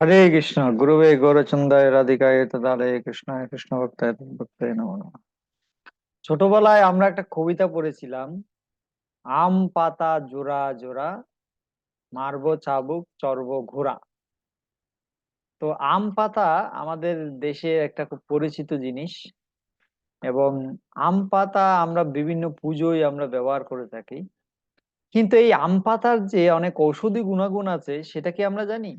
হরে কৃষ্ণ, গুরুবে গৌরচন্দ্রায় রাধিকায় তদালয়ে কৃষ্ণায় কৃষ্ণ ভক্তায় ভক্তায়। ছোটবেলায় আমরা একটা কবিতা পড়েছিলাম, আম পাতা জোড়া জোড়া, মারবো চাবুক চড়বো ঘোড়া। তো আম পাতা আমাদের দেশে একটা খুব পরিচিত জিনিস এবং আম পাতা আমরা বিভিন্ন পুজোয় আমরা ব্যবহার করে থাকি। কিন্তু এই আম পাতার যে অনেক ঔষধি গুণাগুণ আছে, সেটা কি আমরা জানি?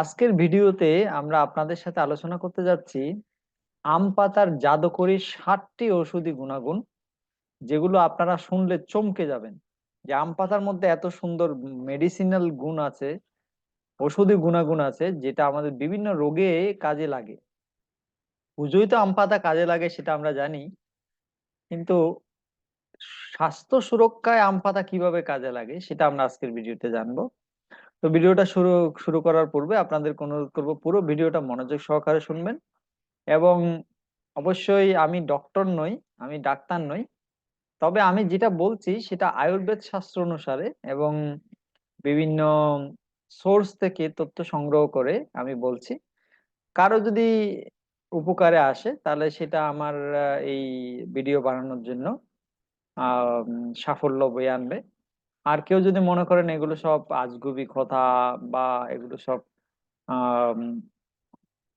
আজকের ভিডিওতে আমরা আপনাদের সাথে আলোচনা করতে যাচ্ছি আম পাতার জাদুকরী ষাটটি ঔষধি গুণাগুণ, যেগুলো আপনারা শুনলে চমকে যাবেন। যে আম পাতার মধ্যে এত সুন্দর মেডিসিনাল গুণ আছে, ঔষধি গুণাগুণ আছে, যেটা আমাদের বিভিন্ন রোগে কাজে লাগে। পুজোয় তো আম পাতা কাজে লাগে, সেটা আমরা জানি। কিন্তু স্বাস্থ্য সুরক্ষায় আম পাতা কীভাবে কাজে লাগে, সেটা আমরা আজকের ভিডিওতে জানব। তো ভিডিওটা শুরু শুরু করার পূর্বে আপনাদের অনুরোধ করব পুরো ভিডিওটা মনোযোগ সহকারে শুনবেন এবং অবশ্যই আমি ডক্টর নই, আমি ডাক্তার নই। তবে আমি যেটা বলছি সেটা আয়ুর্বেদ শাস্ত্র অনুসারে এবং বিভিন্ন সোর্স থেকে তথ্য সংগ্রহ করে আমি বলছি। কারও যদি উপকারে আসে তাহলে সেটা আমার এই ভিডিও বানানোর জন্য সাফল্য বয়ে আনবে। আর কেউ যদি মনে করেন এগুলো সব আজগুবি কথা বা এগুলো সব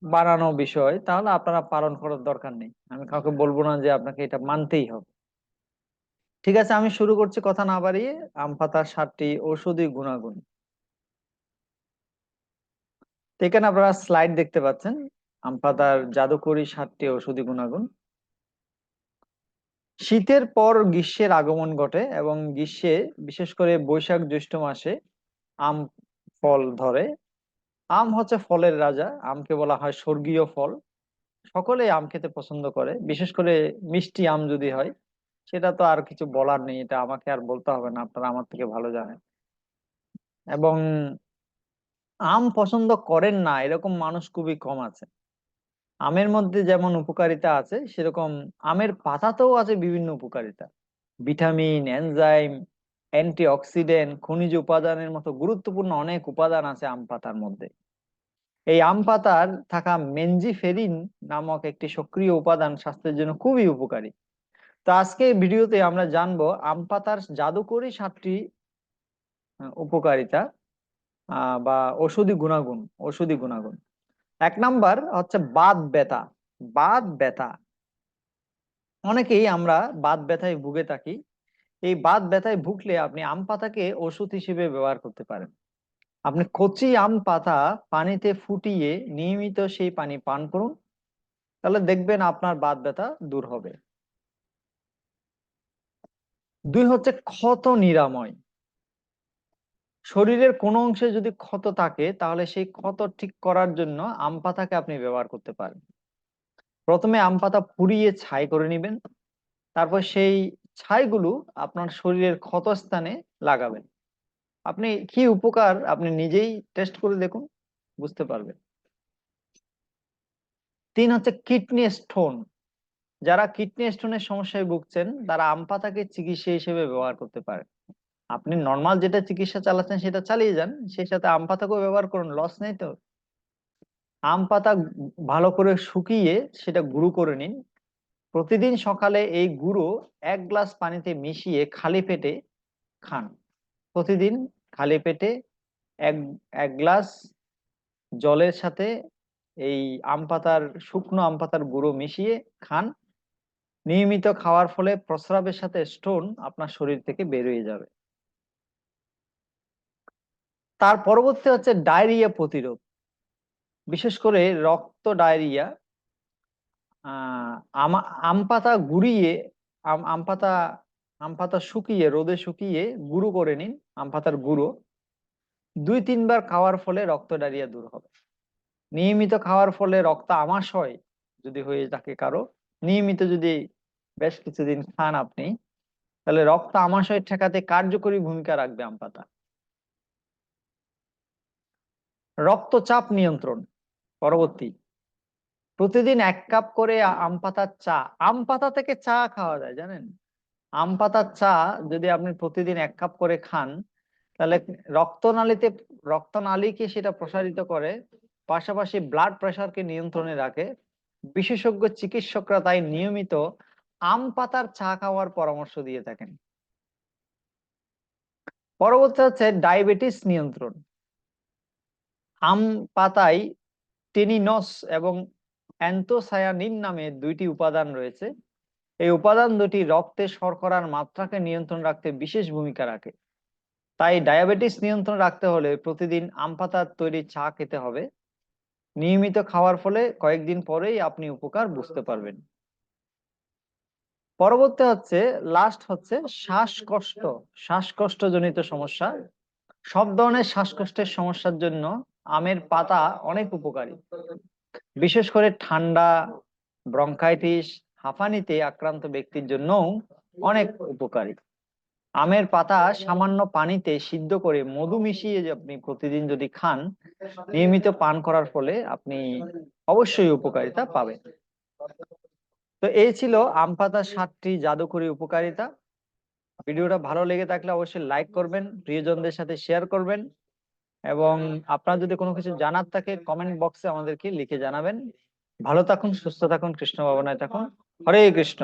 বানানো বিষয়, তাহলে আপনারা পালন করার দরকার নেই। আমি কাউকে বলব না যে আপনাকে এটা মানতেই হবে। ঠিক আছে, আমি শুরু করছি কথা না বাড়িয়ে। আম পাতার সাতটি ঔষধি গুণাগুণ। এখানে আপনারা স্লাইড দেখতে পাচ্ছেন, আম পাতার জাদুকরী সাতটি ঔষধি গুণাগুণ। শীতের পর গ্রীষ্মের আগমন ঘটে এবং গ্রীষ্মে বিশেষ করে বৈশাখ জ্যৈষ্ঠ মাসে আম ফল ধরে। আম হচ্ছে ফলের রাজা। আমকে বলা হয় স্বর্গীয় ফল। সকলেই আম খেতে পছন্দ করে, বিশেষ করে মিষ্টি আম যদি হয়, সেটা তো আর কিছু বলার নেই। এটা আমাকে আর বলতে হবে না, আপনারা আমার থেকে ভালো জানেন। এবং আম পছন্দ করেন না, এরকম মানুষ খুবই কম আছে। আমের মধ্যে যেমন উপকারিতা আছে, সেরকম আমের পাতাতেও আছে বিভিন্ন উপকারিতা। ভিটামিন, এনজাইম, অ্যান্টিঅক্সিডেন্ট, খনিজ উপাদানের মতো গুরুত্বপূর্ণ অনেক উপাদান আছে আম পাতার মধ্যে। এই আম পাতার থাকা মেনজিফেরিন নামক একটি সক্রিয় উপাদান স্বাস্থ্যের জন্য খুবই উপকারী। তো আজকে ভিডিওতে আমরা জানব আম পাতার জাদুকরী সাতটি উপকারিতা বা ঔষধি গুণাগুণ ঔষধি গুণাগুণ। এক নাম্বার হচ্ছে বাত ব্যথা বাত ব্যথা। অনেকেই আমরা বাত ব্যথায় ভুগে থাকি। এই বাত ব্যথায় ভুগলে আপনি আম পাতাকে ওষুধ হিসেবে ব্যবহার করতে পারেন। আপনি কচি আম পাতা পানিতে ফুটিয়ে নিয়মিত সেই পানি পান করুন। তাহলে দেখবেন আপনার বাত ব্যথা দূর হবে। দুই হচ্ছে ক্ষত নিরাময়। শরীরের কোনো অংশে যদি ক্ষত থাকে, তাহলে সেই ক্ষত ঠিক করার জন্য আম পাতাকে আপনি ব্যবহার করতে পারেন। প্রথমে আম পাতা পুড়িয়ে ছাই করে নেবেন। তারপর সেই ছাইগুলো আপনার শরীরের ক্ষতস্থানে লাগাবেন। আপনি কি উপকার আপনি নিজেই টেস্ট করে দেখুন, বুঝতে পারবেন। তিন হচ্ছে কিডনি স্টোন। যারা কিডনি স্টোনের সমস্যায় ভুগছেন, তারা আম পাতাকে চিকিৎসা হিসেবে ব্যবহার করতে পারেন। আপনি নর্মাল যেটা চিকিৎসা চালাচ্ছেন সেটা চালিয়ে যান, সেই সাথে আম পাতাকেও ব্যবহার করুন লস নেই তো। আম পাতা ভালো করে শুকিয়ে সেটা গুঁড়ো করে নিন। প্রতিদিন সকালে এই গুঁড়ো এক গ্লাস পানিতে মিশিয়ে খালি পেটে খান। প্রতিদিন খালি পেটে এক এক গ্লাস জলের সাথে এই আম পাতার, শুকনো আম পাতার গুঁড়ো মিশিয়ে খান। নিয়মিত খাওয়ার ফলে প্রস্রাবের সাথে স্টোন আপনার শরীর থেকে বের হয়ে যাবে। তার পরবর্তী হচ্ছে ডায়রিয়া প্রতিরোধ। বিশেষ করে রক্ত ডায়রিয়া আমা পাতা গুঁড়িয়ে, আম আম পাতা আম পাতা শুকিয়ে, রোদে শুকিয়ে গুঁড়ো করে নিন, আম পাতার গুঁড়ো। দুই, তিনবার খাওয়ার ফলে রক্ত ডায়রিয়া দূর হবে। নিয়মিত খাওয়ার ফলে রক্ত আমাশয় যদি হয়ে থাকে কারও, নিয়মিত যদি বেশ কিছুদিন খান আপনি, তাহলে রক্ত আমাশয় ঠেকাতে কার্যকরী ভূমিকা রাখবে আম পাতা। রক্তচাপ নিয়ন্ত্রণ। পরবর্তী। প্রতিদিন এক কাপ করে আম পাতার চা। আম পাতা থেকে চা খাওয়া যায়, জানেন? আম পাতার চা যদি আপনি প্রতিদিন এক কাপ করে খান, তাহলে রক্তনালীতে, রক্তনালীকে সেটা প্রসারিত করে, পাশাপাশি ব্লাড প্রেশারকে নিয়ন্ত্রণে রাখে। বিশেষজ্ঞ চিকিৎসকরা তাই নিয়মিত আম পাতার চা খাওয়ার পরামর্শ দিয়ে থাকেন। পরবর্তী হচ্ছে ডায়াবেটিস নিয়ন্ত্রণ। আম পাতায় টেনিনস এবং অ্যান্থোসায়ানিন নামে দুইটি উপাদান রয়েছে। এই উপাদান দুটি রক্তে শর্করার মাত্রাকে নিয়ন্ত্রণ রাখতে বিশেষ ভূমিকা রাখে। তাই ডায়াবেটিস নিয়ন্ত্রণ রাখতে হলে প্রতিদিন আম পাতার তৈরি চা খেতে হবে। নিয়মিত খাওয়ার ফলে কয়েকদিন পরেই আপনি উপকার বুঝতে পারবেন। পরবর্তী হচ্ছে লাস্ট হচ্ছে শ্বাসকষ্ট। শ্বাসকষ্টজনিত সমস্যা। সব ধরনের শ্বাসকষ্টের সমস্যার জন্য আমের পাতা অনেক উপকারী। বিশেষ করে ঠান্ডা, ব্রঙ্কাইটিস, হাঁফানিতে আক্রান্ত ব্যক্তির জন্যও অনেক উপকারী। আমের পাতা সামান্য পানিতে সিদ্ধ করে মধু মিশিয়ে আপনি প্রতিদিন যদি খান, নিয়মিত পান করার ফলে আপনি অবশ্যই উপকারিতা পাবেন। তো এই ছিল আম পাতার সাতটি জাদুকরী উপকারিতা। ভিডিওটা ভালো লেগে থাকলে অবশ্যই লাইক করবেন, প্রিয়জনদের সাথে শেয়ার করবেন। এবং আপনার যদি কোনো কিছু জানার থাকে কমেন্ট বক্সে আমাদেরকে লিখে জানাবেন। ভালো থাকুন, সুস্থ থাকুন, কৃষ্ণ ভাবনায় থাকুন। হরে কৃষ্ণ।